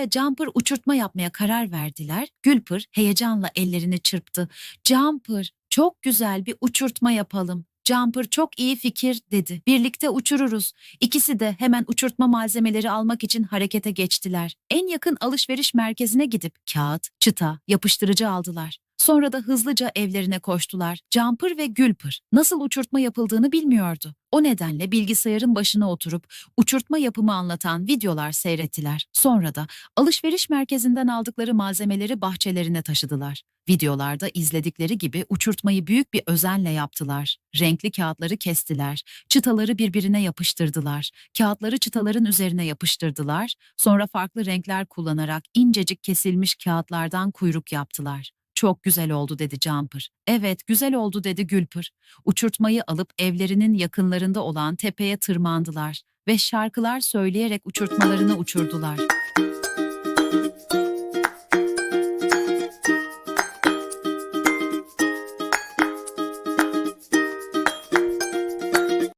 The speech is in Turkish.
ile Jumper uçurtma yapmaya karar verdiler. Gülpır heyecanla ellerini çırptı. Jumper çok güzel bir uçurtma yapalım. Jumper çok iyi fikir dedi. Birlikte uçururuz. İkisi de hemen uçurtma malzemeleri almak için harekete geçtiler. En yakın alışveriş merkezine gidip kağıt, çıta, yapıştırıcı aldılar. Sonra da hızlıca evlerine koştular. Jumper ve Gülpır nasıl uçurtma yapıldığını bilmiyordu. O nedenle bilgisayarın başına oturup uçurtma yapımı anlatan videolar seyrettiler. Sonra da alışveriş merkezinden aldıkları malzemeleri bahçelerine taşıdılar. Videolarda izledikleri gibi uçurtmayı büyük bir özenle yaptılar. Renkli kağıtları kestiler, çıtaları birbirine yapıştırdılar, kağıtları çıtaların üzerine yapıştırdılar, sonra farklı renkler kullanarak incecik kesilmiş kağıtlardan kuyruk yaptılar. Çok güzel oldu dedi Jumper. Evet güzel oldu dedi Gülpır. Uçurtmayı alıp evlerinin yakınlarında olan tepeye tırmandılar ve şarkılar söyleyerek uçurtmalarını uçurdular.